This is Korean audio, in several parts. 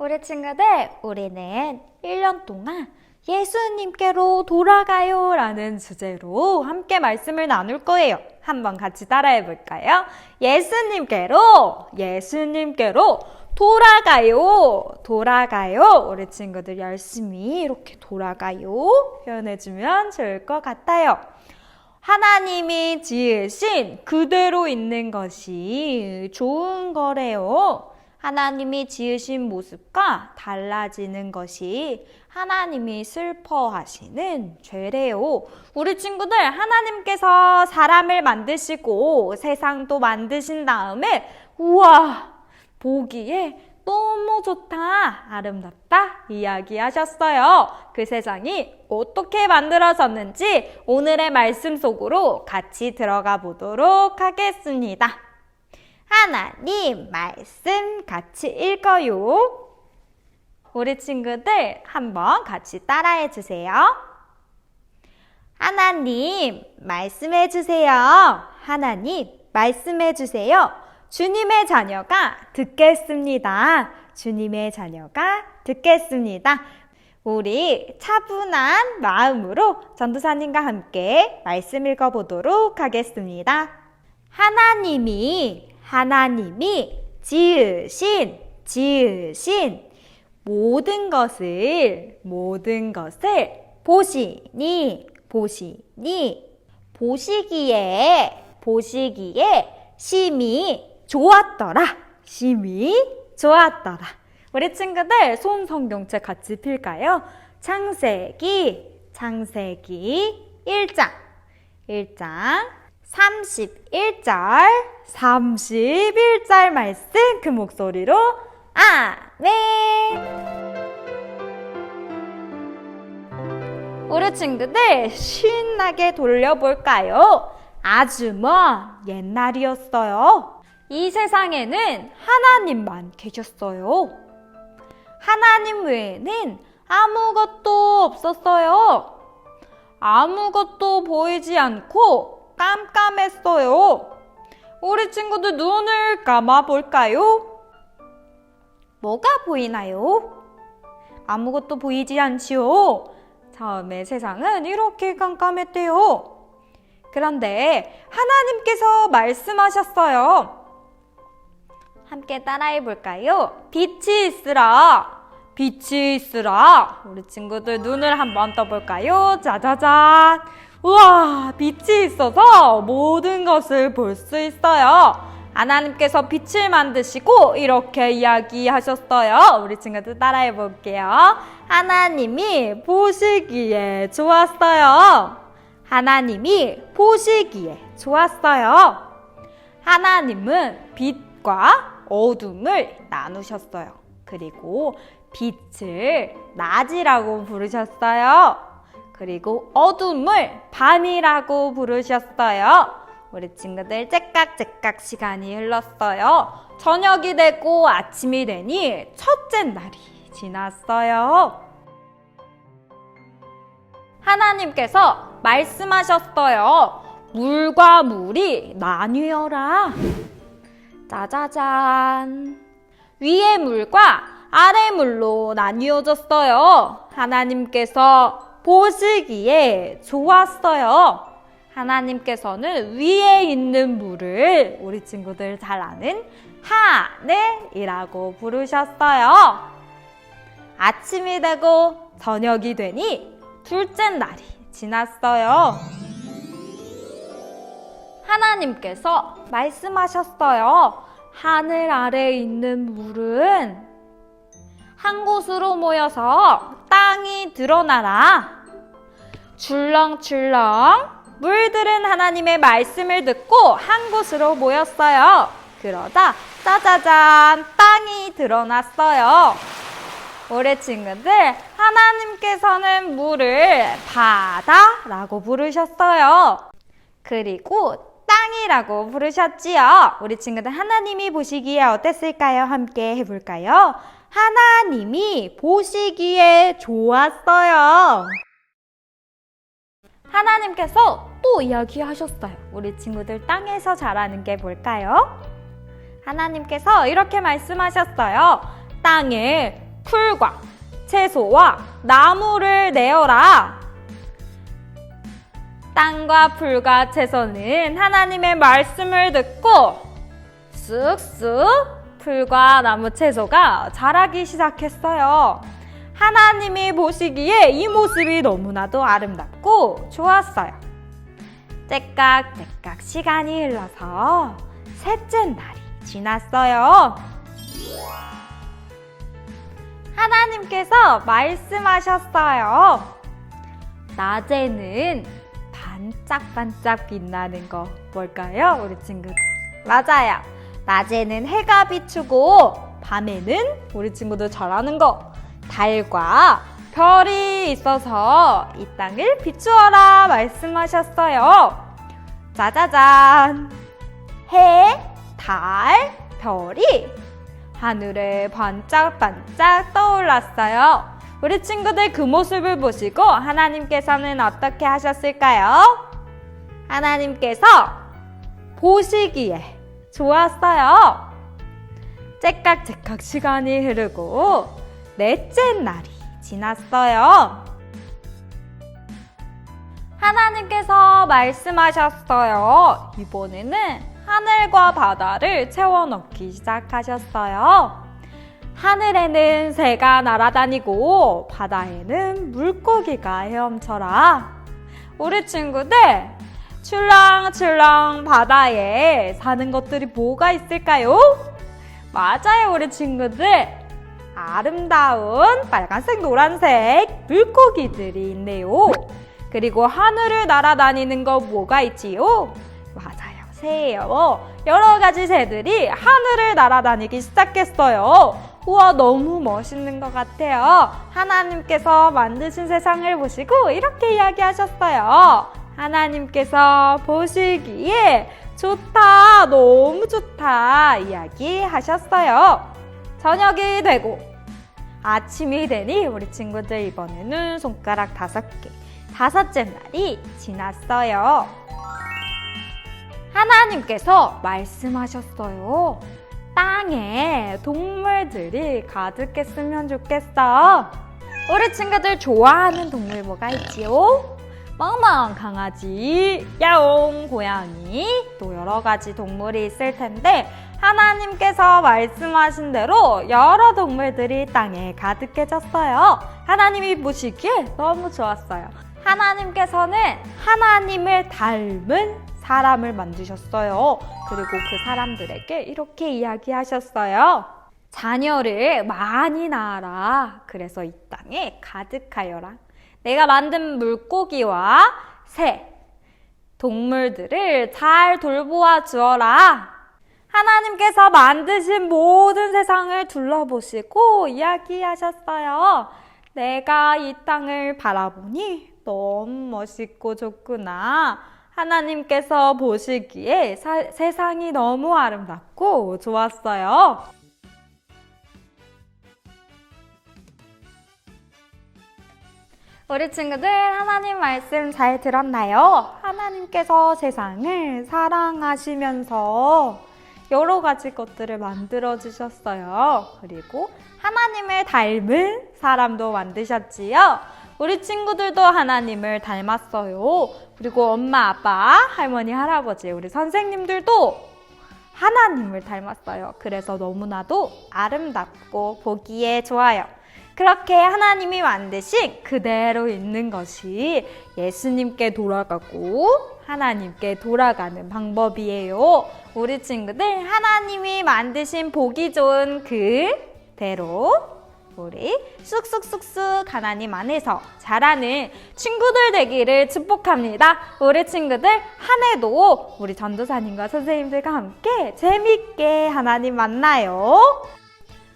우리 친구들, 우리는 1년 동안 예수님께로 돌아가요 라는 주제로 함께 말씀을 나눌 거예요. 한번 같이 따라해 볼까요? 예수님께로, 예수님께로 돌아가요, 돌아가요. 우리 친구들 열심히 이렇게 돌아가요 표현해주면 좋을 것 같아요. 하나님이 지으신 그대로 있는 것이 좋은 거래요. 하나님이 지으신 모습과 달라지는 것이 하나님이 슬퍼하시는 죄래요. 우리 친구들, 하나님께서 사람을 만드시고 세상도 만드신 다음에, 우와, 보기에 너무 좋다, 아름답다 이야기하셨어요. 그 세상이 어떻게 만들어졌는지 오늘의 말씀 속으로 같이 들어가 보도록 하겠습니다. 하나님 말씀 같이 읽어요. 우리 친구들 한번 같이 따라해 주세요. 하나님 말씀해 주세요. 하나님 말씀해 주세요. 주님의 자녀가 듣겠습니다. 주님의 자녀가 듣겠습니다. 우리 차분한 마음으로 전도사님과 함께 말씀 읽어보도록 하겠습니다. 하나님이, 하나님이 지으신, 지으신 모든 것을, 모든 것을 보시니, 보시니, 보시기에, 보시기에 심히 좋았더라. 심히 좋았더라. 우리 친구들 손 성경책 같이 필까요? 창세기, 창세기 1장, 1장 31절, 31절 말씀 그 목소리로 아멘. 우리 친구들 신나게 돌려볼까요? 아주 먼 옛날이었어요. 이 세상에는 하나님만 계셨어요. 하나님 외에는 아무것도 없었어요. 아무것도 보이지 않고 깜깜했어요. 우리 친구들 눈을 감아 볼까요? 뭐가 보이나요? 아무것도 보이지 않지요. 처음에 세상은 이렇게 깜깜했대요. 그런데 하나님께서 말씀하셨어요. 함께 따라해 볼까요? 빛이 있으라. 빛이 있으라. 우리 친구들 눈을 한번 떠볼까요? 짜자잔. 우와, 빛이 있어서 모든 것을 볼 수 있어요. 하나님께서 빛을 만드시고 이렇게 이야기하셨어요. 우리 친구들 따라해 볼게요. 하나님이 보시기에 좋았어요. 하나님이 보시기에 좋았어요. 하나님은 빛과 어둠을 나누셨어요. 그리고 빛을 낮이라고 부르셨어요. 그리고 어둠을 밤이라고 부르셨어요. 우리 친구들 째깍째깍 시간이 흘렀어요. 저녁이 되고 아침이 되니 첫째 날이 지났어요. 하나님께서 말씀하셨어요. 물과 물이 나뉘어라. 짜자잔. 위의 물과 아래 물로 나뉘어졌어요. 하나님께서 보시기에 좋았어요. 하나님께서는 위에 있는 물을 우리 친구들 잘 아는 하늘이라고 부르셨어요. 아침이 되고 저녁이 되니 둘째 날이 지났어요. 하나님께서 말씀하셨어요. 하늘 아래에 있는 물은 한 곳으로 모여서 땅이 드러나라. 출렁출렁 물들은 하나님의 말씀을 듣고 한 곳으로 모였어요. 그러자 짜자잔 땅이 드러났어요. 우리 친구들 하나님께서는 물을 바다라고 부르셨어요. 그리고 땅이라고 부르셨지요. 우리 친구들 하나님이 보시기에 어땠을까요? 함께 해볼까요? 하나님이 보시기에 좋았어요. 하나님께서 또 이야기하셨어요. 우리 친구들 땅에서 자라는 게 뭘까요? 하나님께서 이렇게 말씀하셨어요. 땅에 풀과 채소와 나무를 내어라. 땅과 풀과 채소는 하나님의 말씀을 듣고 쑥쑥 풀과 나무 채소가 자라기 시작했어요. 하나님이 보시기에 이 모습이 너무나도 아름답고 좋았어요. 째깍째깍 시간이 흘러서 셋째 날이 지났어요. 하나님께서 말씀하셨어요. 낮에는 반짝반짝 빛나는 거 뭘까요, 우리 친구들? 맞아요. 낮에는 해가 비추고 밤에는 우리 친구들 잘 아는 거 달과 별이 있어서 이 땅을 비추어라 말씀하셨어요. 짜자잔. 해, 달, 별이 하늘에 반짝반짝 떠올랐어요. 우리 친구들 그 모습을 보시고 하나님께서는 어떻게 하셨을까요? 하나님께서 보시기에 좋았어요. 째깍째깍 시간이 흐르고 넷째 날이 지났어요. 하나님께서 말씀하셨어요. 이번에는 하늘과 바다를 채워 넣기 시작하셨어요. 하늘에는 새가 날아다니고 바다에는 물고기가 헤엄쳐라. 우리 친구들 출렁출렁 바다에 사는 것들이 뭐가 있을까요? 맞아요, 우리 친구들. 아름다운 빨간색, 노란색 물고기들이 있네요. 그리고 하늘을 날아다니는 거 뭐가 있지요? 맞아요, 새예요. 여러 가지 새들이 하늘을 날아다니기 시작했어요. 우와, 너무 멋있는 것 같아요. 하나님께서 만드신 세상을 보시고 이렇게 이야기하셨어요. 하나님께서 보시기에 좋다, 너무 좋다 이야기하셨어요. 저녁이 되고 아침이 되니 우리 친구들 이번에는 손가락 다섯 개, 다섯째 날이 지났어요. 하나님께서 말씀하셨어요. 땅에 동물들이 가득했으면 좋겠어. 우리 친구들 좋아하는 동물 뭐가 있지요? 멍멍 강아지, 야옹 고양이, 또 여러 가지 동물이 있을 텐데 하나님께서 말씀하신 대로 여러 동물들이 땅에 가득해졌어요. 하나님이 보시기에 너무 좋았어요. 하나님께서는 하나님을 닮은 사람을 만드셨어요. 그리고 그 사람들에게 이렇게 이야기하셨어요. 자녀를 많이 낳아라. 그래서 이 땅에 가득하여라. 내가 만든 물고기와 새, 동물들을 잘 돌보아 주어라. 하나님께서 만드신 모든 세상을 둘러보시고 이야기하셨어요. 내가 이 땅을 바라보니 너무 멋있고 좋구나. 하나님께서 보시기에 사- 세상이 너무 아름답고 좋았어요. 우리 친구들 하나님 말씀 잘 들었나요? 하나님께서 세상을 사랑하시면서 여러 가지 것들을 만들어 주셨어요. 그리고 하나님을 닮은 사람도 만드셨지요. 우리 친구들도 하나님을 닮았어요. 그리고 엄마, 아빠, 할머니, 할아버지, 우리 선생님들도 하나님을 닮았어요. 그래서 너무나도 아름답고 보기에 좋아요. 그렇게 하나님이 만드신 그대로 있는 것이 예수님께 돌아가고 하나님께 돌아가는 방법이에요. 우리 친구들 하나님이 만드신 보기 좋은 그대로 우리 쑥쑥쑥쑥 하나님 안에서 자라는 친구들 되기를 축복합니다. 우리 친구들 한 해도 우리 전도사님과 선생님들과 함께 재밌게 하나님 만나요.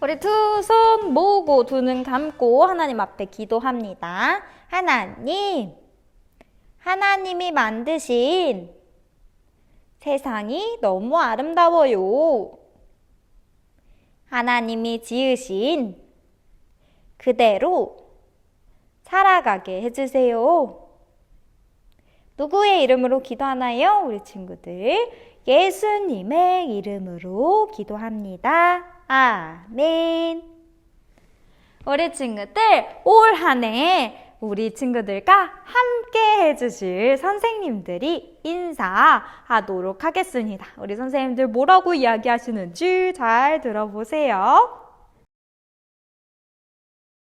우리 두 손 모으고 두 눈 감고 하나님 앞에 기도합니다. 하나님, 하나님이 만드신 세상이 너무 아름다워요. 하나님이 지으신 그대로 살아가게 해주세요. 누구의 이름으로 기도하나요? 우리 친구들. 예수님의 이름으로 기도합니다. 아멘. 우리 친구들 올 한해 우리 친구들과 함께 해주실 선생님들이 인사하도록 하겠습니다. 우리 선생님들 뭐라고 이야기하시는지 잘 들어보세요.